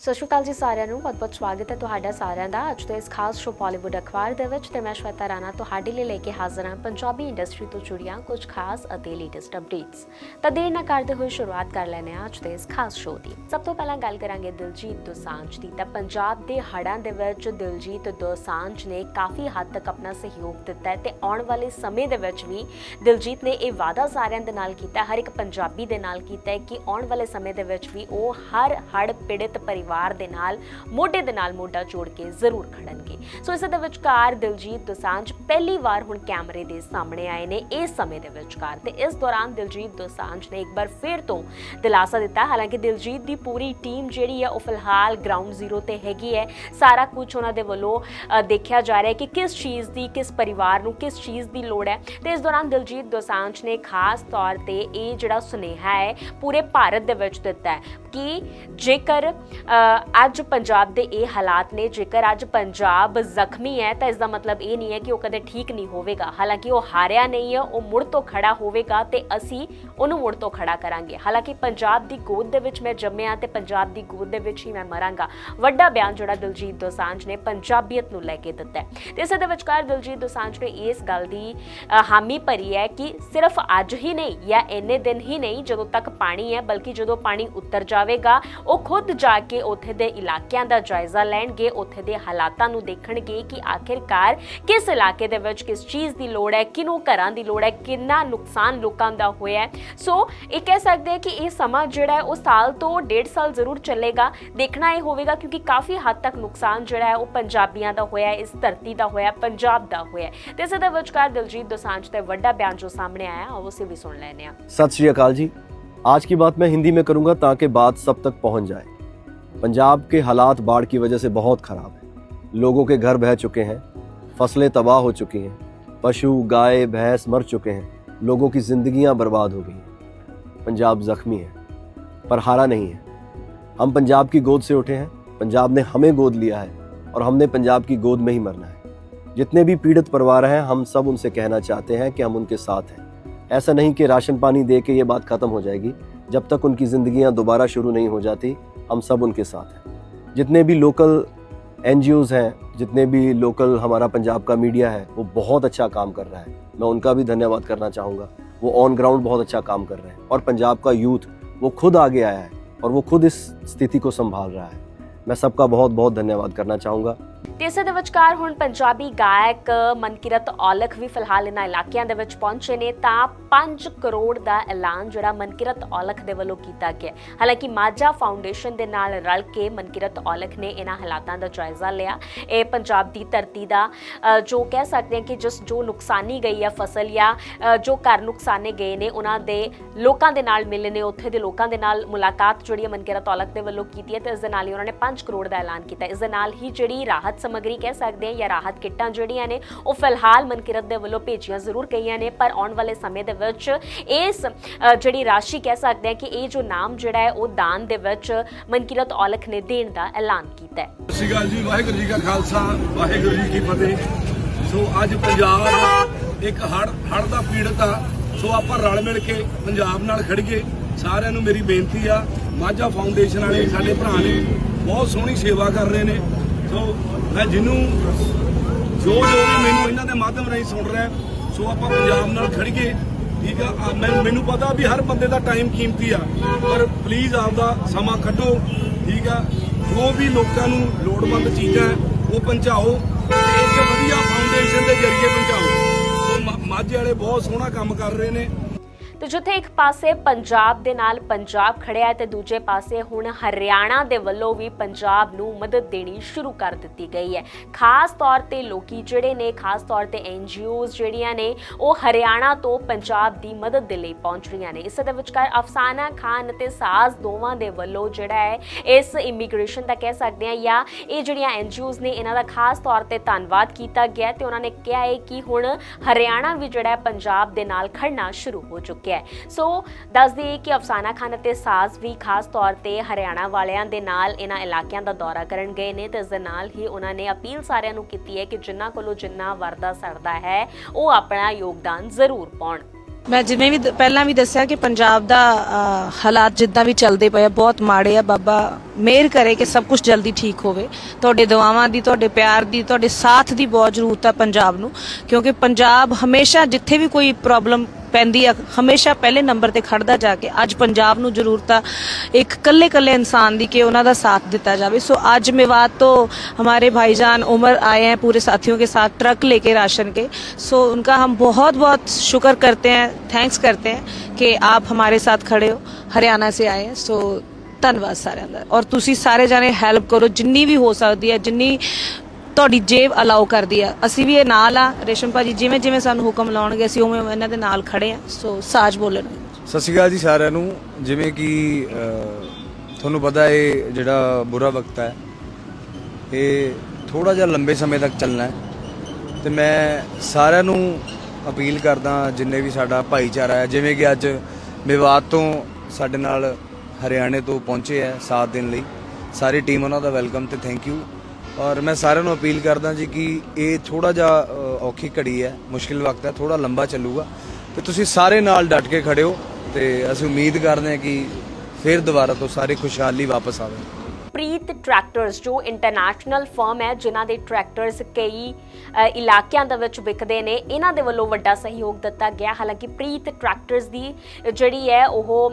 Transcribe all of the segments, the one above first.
ਸਤਿ ਸ਼੍ਰੀ ਅਕਾਲ ਜੀ ਸਾਰਿਆਂ ਨੂੰ। ਬਹੁਤ-ਬਹੁਤ ਸਵਾਗਤ ਹੈ ਤੁਹਾਡਾ ਸਾਰਿਆਂ ਦਾ ਅੱਜ ਦੇ ਇਸ ਖਾਸ ਸ਼ੋ ਬਾਲੀਵੁੱਡ ਅਖਬਾਰ ਦੇ ਵਿੱਚ ਤੇ ਮੈਂ ਸ਼ਵੇਤਾ ਰਾਣਾ ਤੁਹਾਡੇ ਲਈ ਲੈ ਕੇ ਹਾਜ਼ਰ ਹਾਂ ਪੰਜਾਬੀ ਇੰਡਸਟਰੀ ਤੋਂ ਜੁੜੀਆਂ ਕੁਝ ਖਾਸ ਅਤੇ ਲੇਟੈਸਟ ਅਪਡੇਟਸ ਤਾਂ ਦੇਰ ਨਾ ਕਰਦੇ ਹੋਏ ਸ਼ੁਰੂਆਤ ਕਰ ਲੈਂਦੇ ਹਾਂ ਅੱਜ ਦੇ ਇਸ ਖਾਸ ਸ਼ੋ ਦੀ। ਸਭ ਤੋਂ ਪਹਿਲਾਂ ਗੱਲ ਕਰਾਂਗੇ ਦਿਲਜੀਤ ਦੋਸਾਂਝ ਦੀ। ਤਾਂ ਪੰਜਾਬ ਦੇ ਹੜ੍ਹਾਂ ਦੇ ਵਿੱਚ ਦਿਲਜੀਤ ਦੋਸਾਂਝ ਨੇ ਕਾਫੀ ਹੱਦ ਤੱਕ ਆਪਣਾ ਸਹਿਯੋਗ ਦਿੱਤਾ ਹੈ ਤੇ ਆਉਣ ਵਾਲੇ ਸਮੇਂ ਦੇ ਵਿੱਚ ਵੀ ਦਿਲਜੀਤ ਨੇ ਇਹ ਵਾਅਦਾ ਸਾਰਿਆਂ ਦੇ ਨਾਲ ਕੀਤਾ, ਹਰ ਇੱਕ ਪੰਜਾਬੀ ਦੇ ਨਾਲ ਕੀਤਾ ਹੈ ਕਿ ਆਉਣ ਵਾਲੇ ਸਮੇਂ ਦੇ ਵਿੱਚ ਵੀ ਉਹ ਹਰ ਹੜ੍ਹ ਪੀੜਿਤ ਪਰਿਵਾਰ ਪਰਿਵਾਰ ਦੇ ਨਾਲ, ਮੋਢੇ ਦੇ ਨਾਲ ਮੋਢਾ ਜੋੜ ਕੇ ਜ਼ਰੂਰ ਖੜਨਗੇ। ਸੋ ਇਸ ਦੇ ਵਿਚਕਾਰ ਦਿਲਜੀਤ ਦੋਸਾਂਝ ਪਹਿਲੀ ਵਾਰ ਹੁਣ ਕੈਮਰੇ ਦੇ ਸਾਹਮਣੇ ਆਏ ਨੇ ਇਸ ਸਮੇਂ ਦੇ ਵਿਚਕਾਰ ਤੇ ਇਸ ਦੌਰਾਨ ਦਿਲਜੀਤ ਦੋਸਾਂਝ ਨੇ ਇੱਕ ਵਾਰ ਫਿਰ ਤੋਂ ਦਿਲਾਸਾ ਦਿੱਤਾ। ਹਾਲਾਂਕਿ ਦਿਲਜੀਤ ਦੀ ਪੂਰੀ ਟੀਮ ਜਿਹੜੀ ਹੈ ਉਹ ਫਿਲਹਾਲ ਗਰਾਊਂਡ ਜ਼ੀਰੋ ਤੇ ਹੈਗੀ ਹੈ। ਸਾਰਾ ਕੁਝ ਉਹਨਾਂ ਦੇ ਵੱਲੋਂ ਦੇਖਿਆ ਜਾ ਰਿਹਾ ਹੈ ਕਿ ਕਿਸ ਚੀਜ਼ ਦੀ, ਕਿਸ ਪਰਿਵਾਰ ਨੂੰ ਕਿਸ ਚੀਜ਼ ਦੀ ਲੋੜ ਹੈ। ਤੇ ਇਸ ਦੌਰਾਨ ਦਿਲਜੀਤ ਦੋਸਾਂਝ ਨੇ ਖਾਸ ਤੌਰ ਤੇ ਇਹ ਜਿਹੜਾ ਸੁਨੇਹਾ ਹੈ, ਪੂਰੇ ਭਾਰਤ ਦੇ ਵਿੱਚ ਦਿੱਤਾ ਹੈ ਕਿ ਜੇਕਰ ਅੱਜ ਪੰਜਾਬ ਦੇ ਇਹ ਹਾਲਾਤ ਨੇ, ਜੇਕਰ ਅੱਜ ਪੰਜਾਬ ਜ਼ਖਮੀ ਹੈ, ਤਾਂ ਇਸ ਦਾ ਮਤਲਬ ਇਹ ਨਹੀਂ ਹੈ ਕਿ ਉਹ ਕਦੇ ਠੀਕ ਨਹੀਂ ਹੋਵੇਗਾ। ਹਾਲਾਂਕਿ ਉਹ ਹਾਰਿਆ ਨਹੀਂ ਹੈ, ਉਹ ਮੁੜ ਤੋਂ ਖੜਾ ਹੋਵੇਗਾ ਤੇ ਅਸੀਂ ਉਹਨੂੰ ਮੁੜ ਤੋਂ ਖੜਾ ਕਰਾਂਗੇ। ਹਾਲਾਂਕਿ ਪੰਜਾਬ ਦੀ ਗੋਦ ਦੇ ਵਿੱਚ ਮੈਂ ਜੰਮਿਆ ਤੇ ਪੰਜਾਬ ਦੀ ਗੋਦ ਦੇ ਵਿੱਚ ਹੀ ਮੈਂ ਮਰਾਂਗਾ। ਵੱਡਾ ਬਿਆਨ ਜਿਹੜਾ ਦਿਲਜੀਤ ਦੋਸਾਂਝ ਨੇ ਪੰਜਾਬੀਅਤ ਨੂੰ ਲੈ ਕੇ ਦਿੱਤਾ ਹੈ। ਤੇ ਇਸੇ ਦੇ ਵਿਚਕਾਰ ਦਿਲਜੀਤ ਦੋਸਾਂਝ ਨੇ ਇਸ ਗੱਲ ਦੀ ਹਾਮੀ ਭਰੀ ਹੈ ਕਿ ਸਿਰਫ ਅੱਜ ਹੀ ਨਹੀਂ ਜਾਂ ਇੰਨੇ ਦਿਨ ਹੀ ਨਹੀਂ ਜਦੋਂ ਤੱਕ ਪਾਣੀ ਹੈ, ਬਲਕਿ ਜਦੋਂ ਪਾਣੀ ਉਤਰ ਜਾਵੇਗਾ, ਉਹ ਖੁਦ ਜਾ ਕੇ ਉੱਥੇ ਦੇ ਇਲਾਕਿਆਂ ਦਾ ਜਾਇਜ਼ਾ ਲੈਣਗੇ ਉੱਥੇ ਦੇ ਹਾਲਾਤਾਂ ਨੂੰ ਦੇਖਣਗੇ ਕਿ ਆਖਿਰਕਾਰ ਕਿਸ ਇਲਾਕੇ ਦੇ ਵਿੱਚ ਕਿਸ ਚੀਜ਼ ਦੀ ਲੋੜ ਹੈ ਕਿਹਨੂੰ ਘਰਾਂ ਦੀ ਲੋੜ ਹੈ ਕਿੰਨਾ ਨੁਕਸਾਨ ਲੋਕਾਂ ਦਾ ਹੋਇਆ ਹੈ ਸੋ ਇਹ ਕਹਿ ਸਕਦੇ ਹਾਂ ਕਿ ਇਹ ਸਮਾਂ ਜਿਹੜਾ ਹੈ ਉਹ ਸਾਲ ਤੋਂ ਡੇਢ ਸਾਲ ਜ਼ਰੂਰ ਚੱਲੇਗਾ ਦੇਖਣਾ ਇਹ ਹੋਵੇਗਾ ਕਿਉਂਕਿ ਕਾਫੀ ਹੱਦ ਤੱਕ ਨੁਕਸਾਨ ਜਿਹੜਾ ਹੈ ਉਹ ਪੰਜਾਬੀਆਂ ਦਾ ਹੋਇਆ ਹੈ ਇਸ ਧਰਤੀ ਦਾ ਹੋਇਆ ਹੈ, ਪੰਜਾਬ ਦਾ ਹੋਇਆ ਹੈ। ਤੇ ਇਸੇ ਦੇ ਵਿਚਕਾਰ ਦਿਲਜੀਤ ਦੋਸਾਂਝ ਦਾ ਵੱਡਾ ਬਿਆਨ ਜੋ ਸਾਹਮਣੇ ਆਇਆ ਆਓ ਉਸੇ ਵੀ ਸੁਣ ਲੈਂਦੇ ਹਾਂ सत श्री अकाल जी आज की बात मैं हिंदी में करूंगा ताकि बात सब तक पहुंच जाए पंजाब के हालात बाढ़ की वजह से बहुत खराब है। लोगों के घर बह चुके हैं, फ़सलें तबाह हो चुकी हैं, पशु, गाय, भैंस मर चुके हैं, लोगों की जिंदगियाँ बर्बाद हो गई हैं। पंजाब जख्मी है, पर हारा नहीं है। हम पंजाब की गोद से उठे हैं, पंजाब ने हमें गोद लिया है, और हमने पंजाब की गोद में ही मरना है। जितने भी पीड़ित परिवार हैं, हम सब उनसे कहना चाहते हैं कि हम उनके साथ हैं। ऐसा नहीं कि राशन पानी दे के ये बात खत्म हो जाएगी, जब तक उनकी ज़िंदगियाँ दोबारा शुरू नहीं हो जाती हम सब उनके साथ हैं। जितने भी लोकल एन हैं, जितने भी लोकल हमारा पंजाब का मीडिया है, वो बहुत अच्छा काम कर रहा है। मैं उनका भी धन्यवाद करना चाहूँगा। वो ऑन ग्राउंड बहुत अच्छा काम कर रहे हैं। और पंजाब का यूथ वो खुद आगे आया है और वो खुद इस स्थिति को संभाल रहा है। मैं सबका बहुत बहुत धन्यवाद करना चाहूँगा। ਤੇ ਇਸੇ ਦੇ ਵਿਚਕਾਰ ਹੁਣ ਪੰਜਾਬੀ ਗਾਇਕ ਮਨਕਿਰਤ ਔਲਖ ਵੀ ਫਿਲਹਾਲ ਇਹਨਾਂ ਇਲਾਕਿਆਂ ਦੇ ਵਿੱਚ ਪਹੁੰਚੇ ਨੇ, ਤਾਂ 5 ਕਰੋੜ ਦਾ ਐਲਾਨ ਜਿਹੜਾ ਮਨਕਿਰਤ ਔਲਖ ਦੇ ਵੱਲੋਂ ਕੀਤਾ ਗਿਆ ਹਾਲਾਂਕਿ ਮਾਝਾ ਫਾਊਂਡੇਸ਼ਨ ਦੇ ਨਾਲ ਰਲ ਕੇ ਮਨਕਿਰਤ ਔਲਖ ਨੇ ਇਹਨਾਂ ਹਾਲਾਤਾਂ ਦਾ ਜਾਇਜ਼ਾ ਲਿਆ। ਇਹ ਪੰਜਾਬ ਦੀ ਧਰਤੀ ਦਾ ਜੋ ਕਹਿ ਸਕਦੇ ਹਾਂ ਕਿ ਜਿਸ, ਜੋ ਨੁਕਸਾਨੀ ਗਈ ਹੈ ਫਸਲ ਜਾਂ ਜੋ ਘਰ ਨੁਕਸਾਨੇ ਗਏ ਨੇ, ਉਹਨਾਂ ਦੇ ਲੋਕਾਂ ਦੇ ਨਾਲ ਮਿਲੇ ਨੇ, ਉੱਥੇ ਦੇ ਲੋਕਾਂ ਦੇ ਨਾਲ ਮੁਲਾਕਾਤ ਜਿਹੜੀ ਮਨਕਿਰਤ ਔਲਖ ਦੇ ਵੱਲੋਂ ਕੀਤੀ ਹੈ ਤੇ ਇਸ ਦੇ ਨਾਲ ਹੀ ਉਹਨਾਂ ਨੇ 5 ਕਰੋੜ ਦਾ ਐਲਾਨ ਕੀਤਾ ਇਸ ਦੇ ਨਾਲ ਹੀ ਜਿਹੜੀ ਰਾਹਤ ਸਮੱਗਰੀ ਕਹਿ ਸਕਦੇ ਹਾਂ ਜਾਂ ਰਾਹਤ ਕਿੱਟਾਂ ਜਿਹੜੀਆਂ ਨੇ, ਉਹ ਫਿਲਹਾਲ ਮਨਕਿਰਤ ਦੇ ਵੱਲੋਂ ਭੇਜੀਆਂ ਜ਼ਰੂਰ ਗਈਆਂ ਨੇ, ਪਰ ਆਉਣ ਵਾਲੇ ਸਮੇਂ ਦੇ ਵਿੱਚ ਇਸ ਜਿਹੜੀ ਰਾਸ਼ੀ ਕਹਿ ਸਕਦੇ ਹਾਂ ਕਿ ਇਹ ਜੋ ਨਾਮ ਜਿਹੜਾ ਹੈ, ਉਹ ਦਾਨ ਦੇ ਵਿੱਚ ਮਨਕਿਰਤ ਔਲਖ ਨੇ ਦੇਣ ਦਾ ਐਲਾਨ ਕੀਤਾ ਹੈ। ਸਤਿ ਸ਼੍ਰੀ ਅਕਾਲ ਜੀ, ਵਾਹਿਗੁਰੂ ਜੀ ਕਾ ਖਾਲਸਾ, ਵਾਹਿਗੁਰੂ ਜੀ ਕੀ ਫਤਿਹ। ਸੋ ਅੱਜ ਪੰਜਾਬ ਇੱਕ ਹੜ ਹੜ ਦਾ ਪੀੜਤ ਆ। ਸੋ ਆਪਾਂ ਰਲ ਮਿਲ ਕੇ ਪੰਜਾਬ ਨਾਲ ਖੜੀਏ ਸਾਰਿਆਂ ਨੂੰ ਮੇਰੀ ਬੇਨਤੀ ਆ, ਮਾਝਾ ਫਾਊਂਡੇਸ਼ਨ ਵਾਲੇ, ਸਾਡੇ ਭਰਾ ਨੇ ਬਹੁਤ ਸੋਹਣੀ ਸੇਵਾ ਕਰ ਰਹੇ ਨੇ। ਸੋ ਮੈਂ ਜਿਹਨੂੰ ਜੋ ਜੋ ਵੀ ਮੈਨੂੰ ਇਹਨਾਂ ਦੇ ਮਾਧਿਅਮ ਰਾਹੀਂ ਸੁਣ ਰਿਹਾ ਸੋ ਆਪਾਂ ਪੰਜਾਬ ਨਾਲ ਖੜੀਏ ਠੀਕ ਆ? ਆ, ਮੈਂ- ਮੈਨੂੰ ਪਤਾ ਵੀ ਹਰ ਬੰਦੇ ਦਾ ਟਾਈਮ ਕੀਮਤੀ ਆ, ਪਰ ਪਲੀਜ਼ ਆਪਦਾ ਸਮਾਂ ਕੱਢੋ, ਠੀਕ ਆ? ਜੋ ਵੀ ਲੋਕਾਂ ਨੂੰ ਲੋੜਵੰਦ ਚੀਜ਼ਾਂ ਉਹ ਪਹੁੰਚਾਓ ਤੇ ਇੱਕ ਵਧੀਆ ਫਾਊਂਡੇਸ਼ਨ ਦੇ ਜ਼ਰੀਏ ਪਹੁੰਚਾਓ। ਸੋ ਮਾਝੇ ਵਾਲੇ ਬਹੁਤ ਸੋਹਣਾ ਕੰਮ ਕਰ ਰਹੇ ਨੇ। ਤੇ ਜਿੱਥੇ ਇੱਕ ਪਾਸੇ ਪੰਜਾਬ ਦੇ ਨਾਲ ਪੰਜਾਬ ਖੜਿਆ ਹੈ ਤੇ ਦੂਜੇ ਪਾਸੇ ਹੁਣ ਹਰਿਆਣਾ ਦੇ ਵੱਲੋਂ ਵੀ ਪੰਜਾਬ ਨੂੰ ਮਦਦ ਦੇਣੀ ਸ਼ੁਰੂ ਕਰ ਦਿੱਤੀ ਗਈ ਹੈ। ਖਾਸ ਤੌਰ ਤੇ ਲੋਕੀ ਜਿਹੜੇ ਨੇ, ਖਾਸ ਤੌਰ ਤੇ ਐਨਜੀਓਜ਼ ਜਿਹੜੀਆਂ ਨੇ, ਉਹ ਹਰਿਆਣਾ ਤੋਂ ਪੰਜਾਬ ਦੀ ਮਦਦ ਦੇ ਲਈ ਪਹੁੰਚ ਰਹੀਆਂ ਨੇ। ਇਸੇ ਦੇ ਵਿਚਕਾਰ ਅਫਸਾਨਾ ਖਾਨ ਅਤੇ ਸਾਜ਼ ਦੋਵਾਂ ਦੇ ਵੱਲੋਂ ਜਿਹੜਾ ਹੈ, ਇਸ ਇਮੀਗ੍ਰੇਸ਼ਨ ਦਾ ਕਹਿ ਸਕਦੇ ਹਾਂ ਜਾਂ ਇਹ ਜਿਹੜੀਆਂ ਐਨਜੀਓਜ਼ ਨੇ, ਇਹਨਾਂ ਦਾ ਖਾਸ ਤੌਰ ਤੇ ਧੰਨਵਾਦ ਕੀਤਾ ਗਿਆ ਹੈ ਤੇ ਉਹਨਾਂ ਨੇ ਕਿਹਾ ਹੈ ਕਿ ਹੁਣ ਹਰਿਆਣਾ ਵੀ ਜਿਹੜਾ ਹੈ, ਪੰਜਾਬ ਦੇ ਨਾਲ ਖੜਨਾ ਸ਼ੁਰੂ ਹੋ ਚੁੱਕਿਆ ਹੈ। ਸੋ ਦੱਸ ਦਈਏ ਕਿ ਅਫਸਾਨਾ ਖਾਨ ਅਤੇ ਸਾਜ਼ ਵੀ ਖਾਸ ਤੌਰ ਤੇ ਹਰਿਆਣਾ ਵਾਲਿਆਂ ਦੇ ਨਾਲ ਇਹਨਾਂ ਇਲਾਕਿਆਂ ਦਾ ਦੌਰਾ ਕਰਨ ਗਏ ਨੇ ਤੇ ਇਸ ਦੇ ਨਾਲ ਹੀ ਉਹਨਾਂ ਨੇ ਅਪੀਲ ਸਾਰਿਆਂ ਨੂੰ ਕੀਤੀ ਹੈ ਕਿ ਜਿੰਨਾ ਕੋਲੋਂ ਜਿੰਨਾ ਵਰਦਾ ਸਰਦਾ ਹੈ ਉਹ ਆਪਣਾ ਯੋਗਦਾਨ ਜ਼ਰੂਰ ਪਾਉਣ। ਮੈਂ ਜਿਵੇਂ ਵੀ ਪਹਿਲਾਂ ਵੀ ਦੱਸਿਆ ਕਿ ਪੰਜਾਬ ਦਾ ਅ, ਹਾਲਾਤ ਜਿੱਦਾਂ ਵੀ ਚੱਲਦੇ ਪਏ ਬਹੁਤ ਮਾੜੇ ਆ। ਬਾਬਾ ਮਿਹਰ ਕਰੇ ਕਿ ਸਭ ਕੁਝ ਜਲਦੀ ਠੀਕ ਹੋਵੇ ਤੁਹਾਡੇ ਦੁਆਵਾਂ ਦੀ ਤੁਹਾਡੇ ਪਿਆਰ ਦੀ ਤੁਹਾਡੇ ਸਾਥ ਦੀ ਬਹੁਤ ਜ਼ਰੂਰਤ ਹੈ ਪੰਜਾਬ ਨੂੰ ਕਿਉਂਕਿ ਪੰਜਾਬ ਹਮੇਸ਼ਾ ਜਿੱਥੇ ਵੀ ਕੋਈ ਪ੍ਰੋਬਲਮ ਪੈਂਦੀ ਆ ਹਮੇਸ਼ਾ ਪਹਿਲੇ ਨੰਬਰ ਤੇ ਖੜਦਾ ਜਾ ਕੇ ਅੱਜ ਪੰਜਾਬ ਨੂੰ ਜ਼ਰੂਰਤ ਆ ਇੱਕ ਕੱਲੇ ਕੱਲੇ ਇਨਸਾਨ ਦੀ ਕਿ ਉਹਨਾਂ ਦਾ साथ देता जावे सो आज मेवात तो हमारे भाईजान उमर आए हैं पूरे साथियों के साथ ट्रक लेके राशन के सो उनका हम बहुत बहुत शुक्र करते हैं थैंक्स करते हैं कि आप हमारे साथ खड़े हो हरियाणा से आए हैं सो ਧੰਨਵਾਦ ਸਾਰਿਆਂ ਦਾ। ਔਰ ਤੁਸੀਂ ਸਾਰੇ ਜਾਣੇ ਹੈਲਪ ਕਰੋ, ਜਿੰਨੀ ਵੀ ਹੋ ਸਕਦੀ ਹੈ, ਜਿੰਨੀ ਤੁਹਾਡੀ ਜੇਬ ਅਲਾਉ ਕਰਦੀ ਆ ਅਸੀਂ ਵੀ ਇਹ ਨਾਲ ਆ। ਰੇਸ਼ਮ ਭਾਜੀ, ਜਿਵੇਂ ਜਿਵੇਂ ਸਾਨੂੰ ਹੁਕਮ ਲਾਉਣਗੇ, ਅਸੀਂ ਉਵੇਂ ਉਵੇਂ ਇਹਨਾਂ ਦੇ ਨਾਲ ਖੜੇ ਆ ਸੋ ਸਾਜ ਬੋਲਣ। ਸਤਿ ਸ਼੍ਰੀ ਅਕਾਲ ਜੀ ਸਾਰਿਆਂ ਨੂੰ। ਜਿਵੇਂ ਕਿ ਤੁਹਾਨੂੰ ਪਤਾ ਇਹ ਜਿਹੜਾ ਬੁਰਾ ਵਕਤ ਹੈ, ਇਹ ਥੋੜਾ ਜਿਹਾ ਲੰਬੇ ਸਮੇਂ ਤੱਕ ਚੱਲਣਾ ਹੈ। ਤੇ ਮੈਂ ਸਾਰਿਆਂ ਨੂੰ ਅਪੀਲ ਕਰਦਾ, ਜਿੰਨੇ ਵੀ ਸਾਡਾ ਭਾਈਚਾਰਾ ਹੈ, ਜਿਵੇਂ ਕਿ ਅੱਜ ਵਿਵਾਦ ਤੋਂ ਸਾਡੇ ਨਾਲ ਹਰਿਆਣੇ ਤੋਂ ਪਹੁੰਚੇ ਹੈ ਸਾਥ ਦਿਨ ਲਈ। ਸਾਰੀ ਟੀਮ ਉਹਨਾਂ ਦਾ ਵੈਲਕਮ ਤੇ ਥੈਂਕ ਯੂ ਔਰ ਮੈਂ ਸਾਰਿਆਂ ਨੂੰ ਅਪੀਲ ਕਰਦਾ ਜੀ ਕਿ ਇਹ ਥੋੜਾ ਜਿਹਾ ਔਖੀ ਘੜੀ ਹੈ, ਮੁਸ਼ਕਿਲ ਵਕਤ ਹੈ ਥੋੜਾ ਲੰਬਾ ਚੱਲੂਗਾ। ਤੇ ਤੁਸੀਂ ਸਾਰੇ ਨਾਲ ਡਟ ਕੇ ਖੜੇ ਹੋ ਤੇ ਅਸੀਂ ਉਮੀਦ ਕਰਦੇ ਹਾਂ ਕਿ ਫਿਰ ਦੁਬਾਰਾ ਤੋਂ ਸਾਰੇ ਖੁਸ਼ਹਾਲੀ ਵਾਪਸ ਆਵੇ। ਪ੍ਰੀਤ ਟਰੈਕਟਰਸ ਜੋ ਇੰਟਰਨੈਸ਼ਨਲ ਫਰਮ ਹੈ, ਜਿਨ੍ਹਾਂ ਦੇ ਟਰੈਕਟਰਸ ਕਈ ਇਲਾਕਿਆਂ ਦੇ ਵਿੱਚ ਵਿਕਦੇ ਨੇ, ਇਹਨਾਂ ਦੇ ਵੱਲੋਂ ਵੱਡਾ ਸਹਿਯੋਗ ਦਿੱਤਾ ਗਿਆ। ਹਾਲਾਂਕਿ ਪ੍ਰੀਤ ਟਰੈਕਟਰਸ ਦੀ ਜਿਹੜੀ ਹੈ, ਉਹ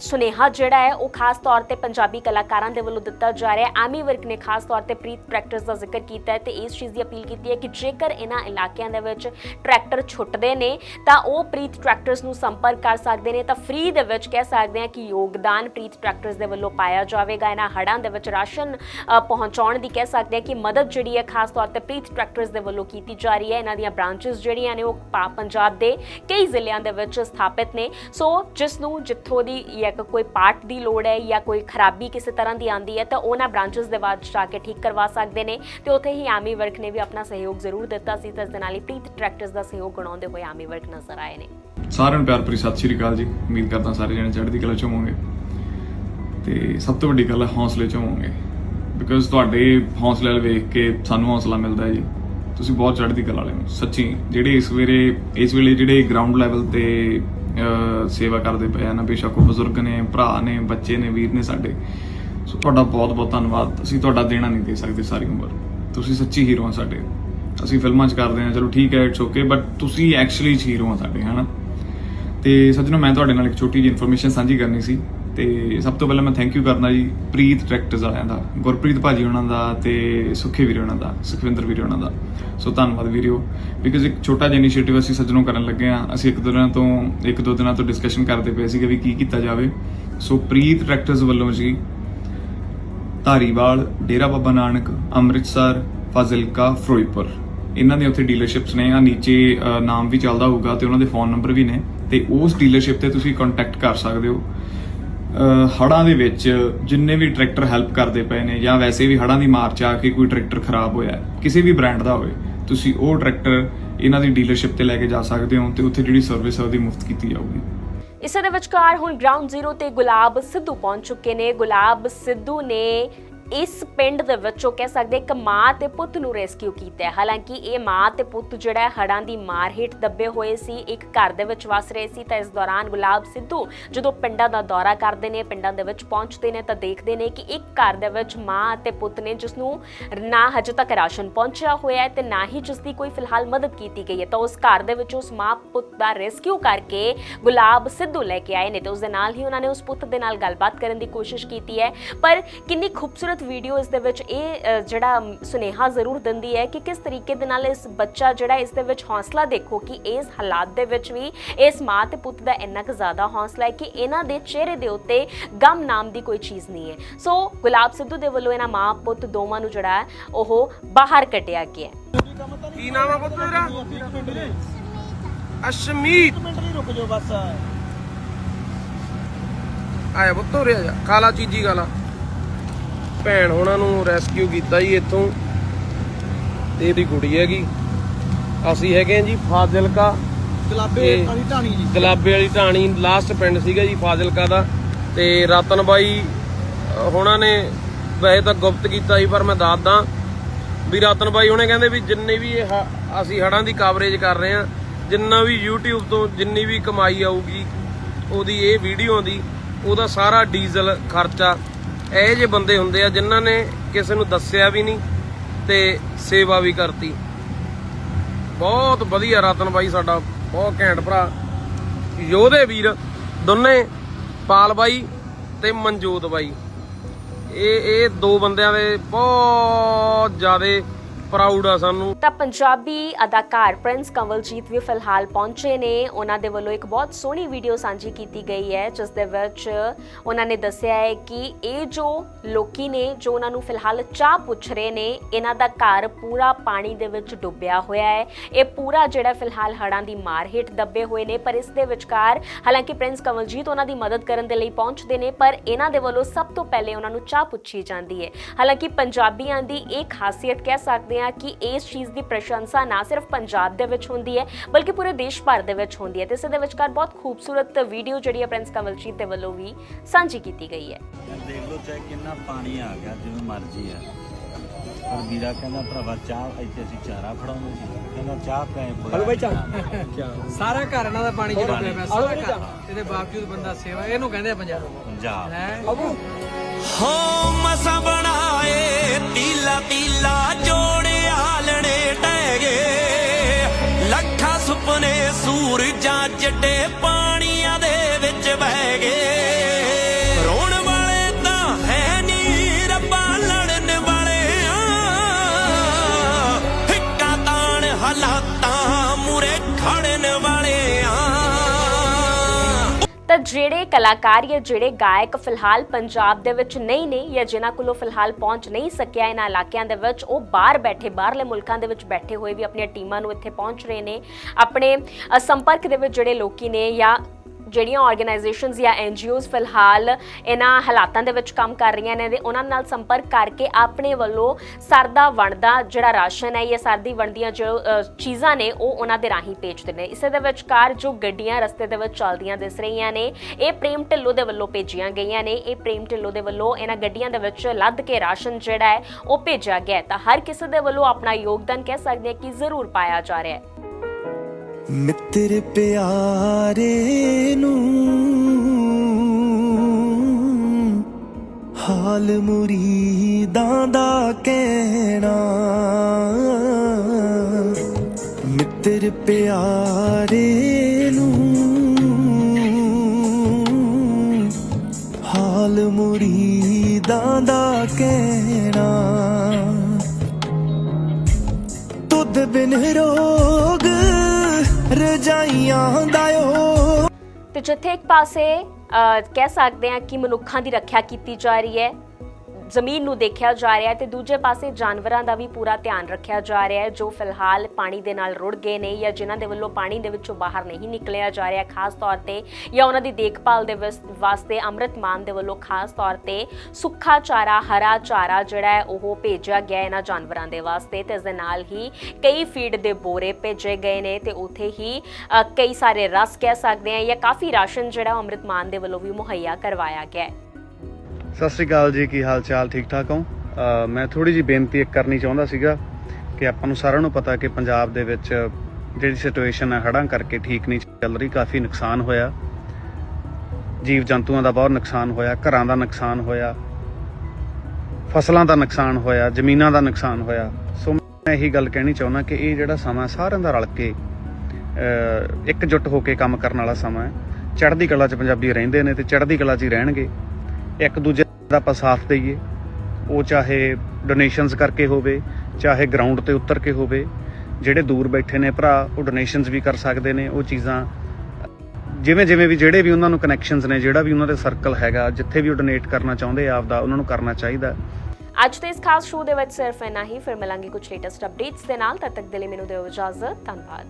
ਸੁਨੇਹਾ ਜਿਹੜਾ ਹੈ, ਉਹ ਖਾਸ ਤੌਰ ਤੇ ਪੰਜਾਬੀ ਕਲਾਕਾਰਾਂ ਦੇ ਵੱਲੋਂ ਦਿੱਤਾ ਜਾ ਰਿਹਾ ਹੈ। ਐਮੀ ਵਰਕ ਨੇ ਖਾਸ ਤੌਰ ਤੇ ਪ੍ਰੀਤ ਟਰੈਕਟਰਸ ਦਾ ਜ਼ਿਕਰ ਕੀਤਾ ਹੈ ਤੇ ਇਸ ਚੀਜ਼ ਦੀ ਅਪੀਲ ਕੀਤੀ ਹੈ ਕਿ ਜੇਕਰ ਇਹਨਾਂ ਇਲਾਕਿਆਂ ਦੇ ਵਿੱਚ ਟਰੈਕਟਰ ਛੁੱਟਦੇ ਨੇ, ਤਾਂ ਉਹ ਪ੍ਰੀਤ ਟਰੈਕਟਰਸ ਨੂੰ ਸੰਪਰਕ ਕਰ ਸਕਦੇ ਨੇ, ਤਾਂ ਫ੍ਰੀ ਦੇ ਵਿੱਚ ਕਹਿ ਸਕਦੇ ਹਾਂ ਕਿ ਯੋਗਦਾਨ ਪ੍ਰੀਤ ਟਰੈਕਟਰਸ ਦੇ ਵੱਲੋਂ ਪਾਇਆ ਜਾਵੇਗਾ। ਇਹਨਾਂ ਹੜ੍ਹਾਂ ਦੇ ਵਿੱਚ ਰਾਸ਼ਨ ਪਹੁੰਚਾਉਣ ਦੀ ਕਹਿ ਸਕਦੇ ਹਾਂ ਕਿ ਮਦਦ ਜਿਹੜੀ ਹੈ ਖਾਸ ਤੌਰ ਤੇ ਪ੍ਰੀਤ ਟਰੈਕਟਰਸ ਦੇ ਵੱਲੋਂ ਕੀਤੀ ਜਾ ਰਹੀ ਹੈ। ਇਹਨਾਂ ਦੀਆਂ ਬ੍ਰਾਂਚਸ ਜਿਹੜੀਆਂ ਨੇ ਉਹ ਪੰਜਾਬ ਦੇ ਕਈ ਜ਼ਿਲ੍ਹਿਆਂ ਦੇ ਵਿੱਚ ਸਥਾਪਿਤ ਨੇ। ਸੋ ਜਿਸ ਨੂੰ ਜਿੱਥੋਂ ਦੀ ਜਾਂ ਕੋਈ ਪਾਰਟ ਦੀ ਲੋੜ ਹੈ ਜਾਂ ਕੋਈ ਖਰਾਬੀ ਕਿਸੇ ਤਰ੍ਹਾਂ ਦੀ ਆਂਦੀ ਹੈ ਤਾਂ ਉਹਨਾਂ ਬ੍ਰਾਂਚਸ ਦੇ ਬਾਅਦ ਜਾ ਕੇ ਠੀਕ ਕਰਵਾ ਸਕਦੇ ਨੇ ਤੇ ਉੱਥੇ ਹੀ ਆਮੀ ਵਰਕ ਨੇ ਵੀ ਆਪਣਾ ਸਹਿਯੋਗ ਜ਼ਰੂਰ ਦਿੱਤਾ ਸੀ ਤੇ ਇਸ ਦੇ ਨਾਲ ਹੀ ਪ੍ਰੀਤ ਟਰੈਕਟਰਸ ਦਾ ਸਹਿਯੋਗ ਗਣਾਉਂਦੇ ਹੋਏ ਆਮੀ ਵਰਕ ਨਜ਼ਰ ਆਏ ਨੇ। ਸਾਰਿਆਂ ਨੂੰ ਪਿਆਰ ਭਰੀ ਸਤਿ ਸ਼੍ਰੀ ਅਕਾਲ ਜੀ। ਉਮੀਦ ਕਰਦਾ ਸਾਰੇ ਜਣੇ ਚੜ੍ਹਦੀ ਕਲਾ ਚ ਹੋਵੋਗੇ। ਤੇ ਸਭ ਤੋਂ ਵੱਡੀ ਗੱਲ ਹੈ ਹੌਸਲੇ ਚ ਹੋਵੋਗੇ ਬਿਕਾਜ਼ ਤੁਹਾਡੇ ਹੌਸਲੇ ਵੇਖ ਕੇ ਸਾਨੂੰ ਹੌਸਲਾ ਮਿਲਦਾ ਹੈ ਜੀ। ਤੁਸੀਂ ਬਹੁਤ ਚੜ੍ਹਦੀ ਕਲਾ ਵਾਲੇ ਹੋ। ਸੱਚੀ, ਜਿਹੜੇ ਇਸ ਵੇਲੇ ਇਸ ਵੇਲੇ ਜਿਹੜੇ ਗਰਾਊਂਡ ਲੈਵਲ ਤੇ ਸੇਵਾ ਕਰਦੇ ਪਏ ਹਨ ਬੇਸ਼ੱਕ ਉਹ ਬਜ਼ੁਰਗ ਨੇ, ਭਰਾ ਨੇ, ਬੱਚੇ ਨੇ, ਵੀਰ ਨੇ ਸਾਡੇ। ਸੋ ਤੁਹਾਡਾ ਬਹੁਤ ਬਹੁਤ ਧੰਨਵਾਦ। ਅਸੀਂ ਤੁਹਾਡਾ ਦੇਣਾ ਨਹੀਂ ਦੇ ਸਕਦੇ ਸਾਰੀ ਉਮਰ। ਤੁਸੀਂ ਸੱਚੀ ਹੀਰੋ ਆ ਸਾਡੇ। ਅਸੀਂ ਫਿਲਮਾਂ 'ਚ ਕਰਦੇ ਹਾਂ, ਚਲੋ ਠੀਕ ਹੈ ਇਟਸ ਓਕੇ ਬਟ ਤੁਸੀਂ ਐਕਚੁਅਲੀ ਹੀਰੋ ਆ ਸਾਡੇ, ਹਨਾ? ਤੇ ਸੱਜਣੋ, ਮੈਂ ਤੁਹਾਡੇ ਨਾਲ ਇੱਕ ਛੋਟੀ ਜਿਹੀ ਇਨਫੋਰਮੇਸ਼ਨ ਸਾਂਝੀ ਕਰਨੀ ਸੀ। ਤੇ ਸਭ ਤੋਂ ਪਹਿਲਾਂ ਮੈਂ ਥੈਂਕ ਯੂ ਕਰਨਾ ਜੀ ਪ੍ਰੀਤ ਟਰੈਕਟਰਸ ਵਾਲਿਆਂ ਦਾ, ਗੁਰਪ੍ਰੀਤ ਭਾਜੀ ਉਹਨਾਂ ਦਾ ਤੇ ਸੁਖੇ ਵੀਰ ਉਹਨਾਂ ਦਾ, ਸੁਖਵਿੰਦਰ ਵੀਰ ਉਹਨਾਂ ਦਾ। ਸੋ ਧੰਨਵਾਦ ਵੀਰਿਓ ਬਿਕਾਜ਼ ਇੱਕ ਛੋਟਾ ਜਿਹਾ ਇਨੀਸ਼ੀਏਟਿਵ ਅਸੀਂ ਸੱਜਣੋਂ ਕਰਨ ਲੱਗੇ ਆ ਅਸੀਂ ਇੱਕ ਦੋ ਦਿਨਾਂ ਤੋਂ, ਇੱਕ ਦੋ ਦਿਨਾਂ ਤੋਂ ਡਿਸਕਸ਼ਨ ਕਰਦੇ ਪਏ ਸੀਗੇ ਵੀ ਕੀ ਕੀਤਾ ਜਾਵੇ। ਸੋ ਪ੍ਰੀਤ ਟਰੈਕਟਰਸ ਵੱਲੋਂ ਜੀ ਧਾਰੀਵਾਲ, ਡੇਰਾ ਬਾਬਾ ਨਾਨਕ, ਅੰਮ੍ਰਿਤਸਰ, ਫਾਜ਼ਿਲਕਾ, ਫਿਰੋਜ਼ਪੁਰ। ਇਹਨਾਂ ਦੇ ਉੱਥੇ ਡੀਲਰਸ਼ਿਪਸ ਨੇ ਆ ਨੀਚੇ ਨਾਮ ਵੀ ਚੱਲਦਾ ਹੋਊਗਾ ਤੇ ਉਹਨਾਂ ਦੇ ਫੋਨ ਨੰਬਰ ਵੀ ਨੇ। ਤੇ ਉਸ ਡੀਲਰਸ਼ਿਪ ਤੇ ਤੁਸੀਂ ਕੰਟੈਕਟ ਕਰ ਸਕਦੇ ਹੋ। ਅ, ਹੜ੍ਹਾਂ ਦੇ ਵਿੱਚ ਜਿੰਨੇ ਵੀ ਟਰੈਕਟਰ ਹੈਲਪ ਕਰਦੇ ਪਏ ਨੇ ਜਾਂ ਵੈਸੇ ਵੀ ਹੜ੍ਹਾਂ ਦੀ ਮਾਰ ਚ ਆ ਕੇ ਕੋਈ ਟਰੈਕਟਰ ਖਰਾਬ ਹੋਇਆ ਕਿਸੇ ਵੀ ਬ੍ਰਾਂਡ ਦਾ ਹੋਵੇ ਤੁਸੀਂ ਉਹ ਟਰੈਕਟਰ ਇਹਨਾਂ ਦੀ ਡੀਲਰਸ਼ਿਪ ਤੇ ਲੈ ਕੇ ਜਾ ਸਕਦੇ ਹੋ ਤੇ ਉੱਥੇ ਜਿਹੜੀ ਸਰਵਿਸ ਹੈ ਉਹਦੀ ਮੁਫਤ ਕੀਤੀ ਜਾਊਗੀ। ਇਸੇ ਦੇ ਵਿਚਕਾਰ ਹੁਣ ਗਰਾਊਂਡ ਜ਼ੀਰੋ ਤੇ ਗੁਲਾਬ ਸਿੱਧੂ ਪਹੁੰਚ ਚੁੱਕੇ ਨੇ। ਗੁਲਾਬ ਸਿੱਧੂ ਨੇ ਇਸ ਪਿੰਡ ਦੇ ਵਿੱਚੋਂ ਕਹਿ ਸਕਦੇ ਇੱਕ ਮਾਂ ਤੇ ਪੁੱਤ ਨੂੰ ਰੈਸਕਿਊ ਕੀਤਾ ਹੈ। ਹਾਲਾਂਕਿ ਇਹ ਮਾਂ ਤੇ ਪੁੱਤ ਜਿਹੜਾ ਹੈ, ਹੜ੍ਹਾਂ ਦੀ ਮਾਰ ਹੇਠ ਦੱਬੇ ਹੋਏ ਸੀ। ਇੱਕ ਘਰ ਦੇ ਵਿੱਚ ਵਸ ਰਹੇ ਸੀ ਤਾਂ ਇਸ ਦੌਰਾਨ ਗੁਲਾਬ ਸਿੱਧੂ ਜਦੋਂ ਪਿੰਡਾਂ ਦਾ ਦੌਰਾ ਕਰਦੇ ਨੇ, ਪਿੰਡਾਂ ਦੇ ਵਿੱਚ ਪਹੁੰਚਦੇ ਨੇ ਤਾਂ ਦੇਖਦੇ ਨੇ ਕਿ ਇੱਕ ਘਰ ਦੇ ਵਿੱਚ ਮਾਂ ਅਤੇ ਪੁੱਤ ਨੇ ਜਿਸ ਨੂੰ ਨਾ ਹਜੇ ਤੱਕ ਰਾਸ਼ਨ ਪਹੁੰਚਿਆ ਹੋਇਆ ਹੈ ਤੇ ਨਾ ਹੀ ਜਿਸ ਦੀ ਕੋਈ ਫਿਲਹਾਲ ਮਦਦ ਕੀਤੀ ਗਈ ਹੈ। ਤਾਂ ਉਸ ਘਰ ਦੇ ਵਿੱਚ ਉਸ ਮਾਂ ਪੁੱਤ ਦਾ ਰੈਸਕਿਊ ਕਰਕੇ ਗੁਲਾਬ ਸਿੱਧੂ ਲੈ ਕੇ ਆਏ ਨੇ ਤੇ ਉਸ ਦੇ ਨਾਲ ਹੀ ਉਹਨਾਂ ਨੇ ਉਸ ਪੁੱਤ ਦੇ ਨਾਲ ਗੱਲਬਾਤ ਕਰਨ ਦੀ ਕੋਸ਼ਿਸ਼ ਕੀਤੀ ਹੈ। ਪਰ ਕਿੰਨੀ ਖੂਬਸੂਰਤ ਵੀਡੀਓ ਇਸ ਦੇ ਵਿੱਚ ਇਹ ਜਿਹੜਾ ਸੁਨੇਹਾ ਜ਼ਰੂਰ ਦਿੰਦੀ ਹੈ ਕਿ ਕਿਸ ਤਰੀਕੇ ਦੇ ਨਾਲ ਇਸ ਬੱਚਾ ਜਿਹੜਾ ਇਸ ਦੇ ਵਿੱਚ ਹੌਸਲਾ ਦੇਖੋ ਕਿ ਇਸ ਹਾਲਾਤ ਦੇ ਵਿੱਚ ਵੀ ਇਸ ਮਾਂ ਤੇ ਪੁੱਤ ਦਾ ਇੰਨਾ ਕੁ ਜ਼ਿਆਦਾ ਹੌਸਲਾ ਹੈ ਕਿ ਇਹਨਾਂ ਦੇ ਚਿਹਰੇ ਦੇ ਉੱਤੇ ਗਮ ਨਾਮ ਦੀ ਕੋਈ ਚੀਜ਼ ਨਹੀਂ ਹੈ। ਸੋ ਗੁਲਾਬ ਸਿੱਧੂ ਦੇ ਵੱਲੋਂ ਇਹਨਾਂ ਮਾਂ ਪੁੱਤ ਦੋਵਾਂ ਨੂੰ ਜਿਹੜਾ ਉਹ ਬਾਹਰ ਕੱਢਿਆ ਗਿਆ ਕੀ ਨਾਮ ਆ ਪੁੱਤ ਤੇਰਾ? ਅਸ਼ਮੀਤ। ਰੁਕ ਜਾਓ ਬਸ। ਆਇਆ ਪੁੱਤ ਉਰੇ ਆ ਜਾ। ਕਾਲਾ ਚੀਜੀ ਕਾਲਾ। ਭੈਣ ਉਹਨਾਂ ਨੂੰ ਰੈਸਕਿਊ ਕੀਤਾ ਜੀ ਇੱਥੋਂ। ਤੇ ਇਹਦੀ ਕੁੜੀ ਹੈਗੀ। ਅਸੀਂ ਹੈਗੇ ਆ ਜੀ ਫਾਜ਼ਿਲਕਾ ਗਲਾਬੇ ਵਾਲੀ ਢਾਣੀ ਜੀ। ਗਲਾਬੇ ਵਾਲੀ ਢਾਣੀ ਲਾਸਟ ਪਿੰਡ ਸੀਗਾ ਜੀ ਫਾਜ਼ਿਲਕਾ ਦਾ। ਤੇ ਰਤਨ ਬਾਈ ਉਹਨਾਂ ਨੇ ਵੈਸੇ ਤਾਂ ਗੁਪਤ ਕੀਤਾ ਸੀ ਪਰ ਮੈਂ ਦੱਸਦਾ ਵੀ ਰਤਨ ਬਾਈ ਉਹਨੇ ਕਹਿੰਦੇ ਵੀ ਜਿੰਨੇ ਵੀ ਇਹ ਅਸੀਂ ਹੜਾਂ ਦੀ ਕਵਰੇਜ ਕਰ ਰਹੇ ਆ ਜਿੰਨਾ ਵੀ YouTube ਤੋਂ ਜਿੰਨੀ ਵੀ ਕਮਾਈ ਆਊਗੀ ਉਹਦੀ ਇਹ ਵੀਡੀਓ ਦੀ ਉਹਦਾ ਸਾਰਾ ਡੀਜ਼ਲ ਖਰਚਾ ਇਹ ਜੇ ਬੰਦੇ ਹੁੰਦੇ ਆ ਜਿਨ੍ਹਾਂ ਨੇ ਕਿਸੇ ਨੂੰ ਦੱਸਿਆ ਵੀ ਨਹੀਂ ਤੇ ਸੇਵਾ ਵੀ ਕਰਤੀ। ਬਹੁਤ ਵਧੀਆ ਰਤਨ ਬਾਈ ਸਾਡਾ, ਬਹੁਤ ਘੈਂਟ ਭਰਾ। ਯੋਧੇ ਵੀਰ, ਦੋਨੇ ਪਾਲ ਬਾਈ ਤੇ ਮਨਜੋਤ ਬਾਈ। ਇਹ ਇਹ ਦੋ ਬੰਦਿਆਂ ਦੇ ਬਹੁਤ ਜ਼ਿਆਦੇ ਪ੍ਰਾਊਡ ਆ ਸਾਨੂੰ। ਤਾਂ ਪੰਜਾਬੀ ਅਦਾਕਾਰ ਪ੍ਰਿੰਸ ਕੰਵਲਜੀਤ ਵੀ ਫਿਲਹਾਲ ਪਹੁੰਚੇ ਨੇ। ਉਹਨਾਂ ਦੇ ਵੱਲੋਂ ਇੱਕ ਬਹੁਤ ਸੋਹਣੀ ਵੀਡੀਓ ਸਾਂਝੀ ਕੀਤੀ ਗਈ ਹੈ, ਜਿਸ ਦੇ ਵਿੱਚ ਉਹਨਾਂ ਨੇ ਦੱਸਿਆ ਹੈ ਕਿ ਇਹ ਜੋ ਲੋਕੀ ਨੇ, ਜੋ ਉਹਨਾਂ ਨੂੰ ਫਿਲਹਾਲ ਚਾਹ ਪੁੱਛ ਰਹੇ ਨੇ, ਇਹਨਾਂ ਦਾ ਘਰ ਪੂਰਾ ਪਾਣੀ ਦੇ ਵਿੱਚ ਡੁੱਬਿਆ ਹੋਇਆ ਹੈ। ਇਹ ਪੂਰਾ ਜਿਹੜਾ ਫਿਲਹਾਲ ਹੜ੍ਹਾਂ ਦੀ ਮਾਰ ਹੇਠ ਦੱਬੇ ਹੋਏ ਨੇ, ਪਰ ਇਸ ਦੇ ਵਿਚਕਾਰ ਹਾਲਾਂਕਿ ਪ੍ਰਿੰਸ ਕੰਵਲਜੀਤ ਉਹਨਾਂ ਦੀ ਮਦਦ ਕਰਨ ਦੇ ਲਈ ਪਹੁੰਚਦੇ ਨੇ, ਪਰ ਇਹਨਾਂ ਦੇ ਵੱਲੋਂ ਸਭ ਤੋਂ ਪਹਿਲੇ ਉਹਨਾਂ ਨੂੰ ਚਾਹ ਪੁੱਛੀ ਜਾਂਦੀ ਹੈ। ਹਾਲਾਂਕਿ ਪੰਜਾਬੀਆਂ ਦੀ ਇਹ ਖਾਸੀਅਤ ਕਹਿ ਸਕਦੇ ਹਾਂ ਕਿ ਇਸ ਚੀਜ਼ ਦੀ ਪ੍ਰਸ਼ੰਸਾ ਨਾ ਸਿਰਫ ਪੰਜਾਬ ਦੇ ਵਿੱਚ ਹੁੰਦੀ ਹੈ ਬਲਕਿ ਪੂਰੇ ਦੇਸ਼ ਭਰ ਦੇ ਵਿੱਚ ਹੁੰਦੀ ਹੈ ਤੇ ਇਸ ਦੇ ਵਿਚਕਾਰ ਬਹੁਤ ਖੂਬਸੂਰਤ ਵੀਡੀਓ ਜਿਹੜੀ ਹੈ ਪ੍ਰਿੰਸ ਕੰਵਲਜੀਤ ਦੇ ਵੱਲੋਂ ਵੀ ਸਾਂਝੀ ਕੀਤੀ ਗਈ ਹੈ। ਦੇਖ ਲਓ ਚਾਹੇ ਕਿੰਨਾ ਪਾਣੀ ਆ ਗਿਆ ਜਿਵੇਂ ਮਰਜ਼ੀ ਆ। ਪਰ ਵੀਰਾ ਕਹਿੰਦਾ ਭਰਾਵਾ ਚਾਹ ਇੱਥੇ ਅਸੀਂ ਚਾਰਾ ਫੜਾਉਂਦੇ ਸੀ। ਕਹਿੰਦਾ ਚਾਹ ਪੈ ਹਲੋ ਬਾਈ ਚਾਹ। ਸਾਰਾ ਘਰ ਇਹਨਾਂ ਦਾ ਪਾਣੀ ਡੁੱਬਿਆ ਪਿਆ ਸਾਰਾ ਘਰ। ਇਹਦੇ ਬਾਵਜੂਦ ਬੰਦਾ ਸੇਵਾ ਇਹਨੂੰ ਕਹਿੰਦੇ ਆ ਪੰਜਾਬ ਪੰਜਾਬ। ਹੈ? ਹੋ ਮਸਾਂ ਬਣਾਏ मुरझा जटे ਤਾਂ ਜਿਹੜੇ ਕਲਾਕਾਰ ਜਾਂ ਜਿਹੜੇ ਗਾਇਕ ਫਿਲਹਾਲ ਪੰਜਾਬ ਦੇ ਵਿੱਚ ਨਹੀਂ ਨੇ ਜਾਂ ਜਿਨ੍ਹਾਂ ਕੋਲੋਂ ਫਿਲਹਾਲ ਪਹੁੰਚ ਨਹੀਂ ਸਕਿਆ ਇਹਨਾਂ ਇਲਾਕਿਆਂ ਦੇ ਵਿੱਚ, ਉਹ ਬਾਹਰ ਬੈਠੇ, ਬਾਹਰਲੇ ਮੁਲਕਾਂ ਦੇ ਵਿੱਚ ਬੈਠੇ ਹੋਏ ਵੀ ਆਪਣੀਆਂ ਟੀਮਾਂ ਨੂੰ ਇੱਥੇ ਪਹੁੰਚ ਰਹੇ ਨੇ। ਆਪਣੇ ਸੰਪਰਕ ਦੇ ਵਿੱਚ ਜਿਹੜੇ ਲੋਕੀ ਨੇ ਜਾਂ ਜਿਹੜੀਆਂ ਆਰਗੇਨਾਈਜੇਸ਼ਨਸ ਜਾਂ ਐਨਜੀਓਜ਼ ਫਿਲਹਾਲ ਇਹਨਾਂ ਹਾਲਾਤਾਂ ਦੇ ਵਿੱਚ ਕੰਮ ਕਰ ਰਹੀਆਂ ਨੇ ਤੇ ਉਹਨਾਂ ਨਾਲ ਸੰਪਰਕ ਕਰਕੇ ਆਪਣੇ ਵੱਲੋਂ ਸਰਦਾ ਵੰਡਦਾ ਜਿਹੜਾ ਰਾਸ਼ਨ ਹੈ ਜਾਂ ਸਰਦੀ ਵੰਡੀਆਂ ਜੋ ਚੀਜ਼ਾਂ ਨੇ ਉਹ ਉਹਨਾਂ ਦੇ ਰਾਹੀਂ ਭੇਜਦੇ ਨੇ। ਇਸੇ ਦੇ ਵਿਚਕਾਰ ਜੋ ਗੱਡੀਆਂ ਰਸਤੇ ਦੇ ਵਿੱਚ ਚੱਲਦੀਆਂ ਦਿਸ ਰਹੀਆਂ ਨੇ, ਇਹ ਪ੍ਰੇਮ ਢਿੱਲੋਂ ਦੇ ਵੱਲੋਂ ਭੇਜੀਆਂ ਗਈਆਂ ਨੇ। ਇਹ ਪ੍ਰੇਮ ਢਿੱਲੋਂ ਦੇ ਵੱਲੋਂ ਇਹਨਾਂ ਗੱਡੀਆਂ ਦੇ ਵਿੱਚ ਲੱਦ ਕੇ ਰਾਸ਼ਨ ਜਿਹੜਾ ਹੈ ਉਹ ਭੇਜਿਆ ਗਿਆ ਤਾਂ ਹਰ ਕਿਸੇ ਦੇ ਵੱਲੋਂ ਆਪਣਾ ਯੋਗਦਾਨ ਕਹਿ ਸਕਦੇ ਹਾਂ ਕਿ ਜ਼ਰੂਰ ਪਾਇਆ ਜਾ ਰਿਹਾ ਹੈ। ਮਿੱਤਰ ਪਿਆਰੇ ਨੂੰ ਹਾਲ ਮੁਰੀਦਾਂ ਦਾ ਕਹਿਣਾ। ਮਿੱਤਰ ਪਿਆਰੇ ਨੂੰ ਹਾਲ ਮੁਰੀਦਾਂ ਦਾ ਕਹਿਣਾ। ਤੁਧ ਬਿਨ ਰੋਗ ਰਜਾਈਆਂ ਦਾ ਓ। ਤੇ ਜਿੱਥੇ ਇੱਕ ਪਾਸੇ ਅਹ, ਕਹਿ ਸਕਦੇ ਹਾਂ ਕਿ ਮਨੁੱਖਾਂ ਦੀ ਰੱਖਿਆ ਕੀਤੀ ਜਾ ਰਹੀ ਹੈ ਜ਼ਮੀਨ ਨੂੰ ਦੇਖਿਆ ਜਾ ਰਿਹਾ ਹੈ ਤੇ ਦੂਜੇ ਪਾਸੇ ਜਾਨਵਰਾਂ ਦਾ ਵੀ ਪੂਰਾ ਧਿਆਨ ਰੱਖਿਆ ਜਾ ਰਿਹਾ ਹੈ, ਜੋ ਫਿਲਹਾਲ ਪਾਣੀ ਦੇ ਨਾਲ ਰੁੜ ਗਏ ਨੇ ਜਾਂ ਜਿਨ੍ਹਾਂ ਦੇ ਵੱਲੋਂ ਪਾਣੀ ਦੇ ਵਿੱਚੋਂ ਬਾਹਰ ਨਹੀਂ ਨਿਕਲਿਆ ਜਾ ਰਿਹਾ, ਖਾਸ ਤੌਰ ਤੇ ਜਾਂ ਉਹਨਾਂ ਦੀ ਦੇਖਭਾਲ ਦੇ ਵਸ- ਵਾਸਤੇ ਅੰਮ੍ਰਿਤ ਮਾਨ ਦੇ ਵੱਲੋਂ ਖਾਸ ਤੌਰ ਤੇ ਸੁੱਖਾ ਚਾਰਾ, ਹਰਾ ਚਾਰਾ ਜਿਹੜਾ ਹੈ, ਉਹ ਭੇਜਿਆ ਗਿਆ ਇਹਨਾਂ ਜਾਨਵਰਾਂ ਦੇ ਵਾਸਤੇ ਤੇ ਇਸ ਦੇ ਨਾਲ ਹੀ ਕਈ ਫੀਡ ਦੇ ਬੋਰੇ ਭੇਜੇ ਗਏ ਨੇ ਤੇ ਉੱਥੇ ਹੀ ਕਈ ਸਾਰੇ ਰਸ ਕਹਿ ਸਕਦੇ ਆ ਜਾਂ ਕਾਫੀ ਰਾਸ਼ਨ ਜਿਹੜਾ ਉਹ ਅੰਮ੍ਰਿਤ ਮਾਨ ਦੇ ਵੱਲੋਂ ਵੀ ਮੁਹੱਈਆ ਕਰਵਾਇਆ ਗਿਆ ਹੈ। ਸਤਿ ਸ੍ਰੀ ਅਕਾਲ ਜੀ ਕੀ ਹਾਲ ਚਾਲ ਠੀਕ ਠਾਕ ਹੋ? ਮੈਂ ਥੋੜੀ ਜੀ ਬੇਨਤੀ ਇੱਕ ਕਰਨੀ ਚਾਹੁੰਦਾ ਸੀਗਾ ਕਿ ਆਪਾਂ ਨੂੰ ਸਾਰਿਆਂ ਨੂੰ ਪਤਾ ਕਿ ਪੰਜਾਬ ਦੇ ਵਿੱਚ ਜਿਹੜੀ ਸਿਚੁਏਸ਼ਨ ਹੈ ਹੜ੍ਹਾਂ ਕਰਕੇ ਠੀਕ ਨਹੀਂ ਚੱਲ ਰਹੀ ਕਾਫੀ ਨੁਕਸਾਨ ਹੋਇਆ। ਜੀਵ ਜੰਤੂਆਂ ਦਾ ਬਹੁਤ ਨੁਕਸਾਨ ਹੋਇਆ ਘਰਾਂ ਦਾ ਨੁਕਸਾਨ ਹੋਇਆ ਫਸਲਾਂ ਦਾ ਨੁਕਸਾਨ ਹੋਇਆ ਜ਼ਮੀਨਾਂ ਦਾ ਨੁਕਸਾਨ ਹੋਇਆ। ਸੋ ਮੈਂ ਇਹੀ ਗੱਲ ਕਹਿਣੀ ਚਾਹੁੰਦਾ ਕਿ ਇਹ ਜਿਹੜਾ ਸਮਾਂ ਸਾਰਿਆਂ ਦਾ ਰਲ ਕੇ ਅ, ਇਕਜੁੱਟ ਹੋ ਕੇ ਕੰਮ ਕਰਨ ਵਾਲਾ ਸਮਾਂ ਹੈ। ਚੜ੍ਹਦੀ ਕਲਾ 'ਚ ਪੰਜਾਬੀ ਰਹਿੰਦੇ ਨੇ ਤੇ ਚੜ੍ਹਦੀ ਕਲਾ 'ਚ ਹੀ ਰਹਿਣਗੇ। ਇੱਕ ਦੂਜੇ ਆਪਾਂ ਸਾਥ ਦਈਏ। ਉਹ ਚਾਹੇ ਡੋਨੇਸ਼ਨਸ ਕਰਕੇ ਹੋਵੇ, ਚਾਹੇ ਗਰਾਊਂਡ ਤੇ ਉਤਰ ਕੇ ਹੋਵੇ, ਜਿਹੜੇ ਦੂਰ ਬੈਠੇ ਨੇ ਭਰਾ, ਉਹ ਡੋਨੇਸ਼ਨਸ ਵੀ ਕਰ ਸਕਦੇ ਨੇ, ਉਹ ਚੀਜ਼ਾਂ ਜਿਵੇਂ ਜਿਵੇਂ ਵੀ ਜਿਹੜੇ ਵੀ ਉਹਨਾਂ ਨੂੰ ਕਨੈਕਸ਼ਨਸ ਨੇ, ਜਿਹੜਾ ਵੀ ਉਹਨਾਂ ਦੇ ਸਰਕਲ ਹੈਗਾ, ਜਿੱਥੇ ਵੀ ਉਹ ਡੋਨੇਟ ਕਰਨਾ ਚਾਹੁੰਦੇ ਆ ਆਪਦਾ ਉਹਨਾਂ ਨੂੰ ਕਰਨਾ ਚਾਹੀਦਾ। ਅੱਜ ਦੇ ਇਸ ਖਾਸ ਸ਼ੋਅ ਦੇ ਵਿੱਚ ਸਿਰਫ ਇੰਨਾ ਹੀ, ਫਿਰ ਮਿਲਾਂਗੇ ਕੁਝ ਲੇਟੈਸਟ ਅਪਡੇਟਸ ਦੇ ਨਾਲ, ਤਦ ਤੱਕ ਦੇ ਲਈ ਮੈਨੂੰ ਦਿਓ ਇਜਾਜ਼ਤ, ਧੰਨਵਾਦ।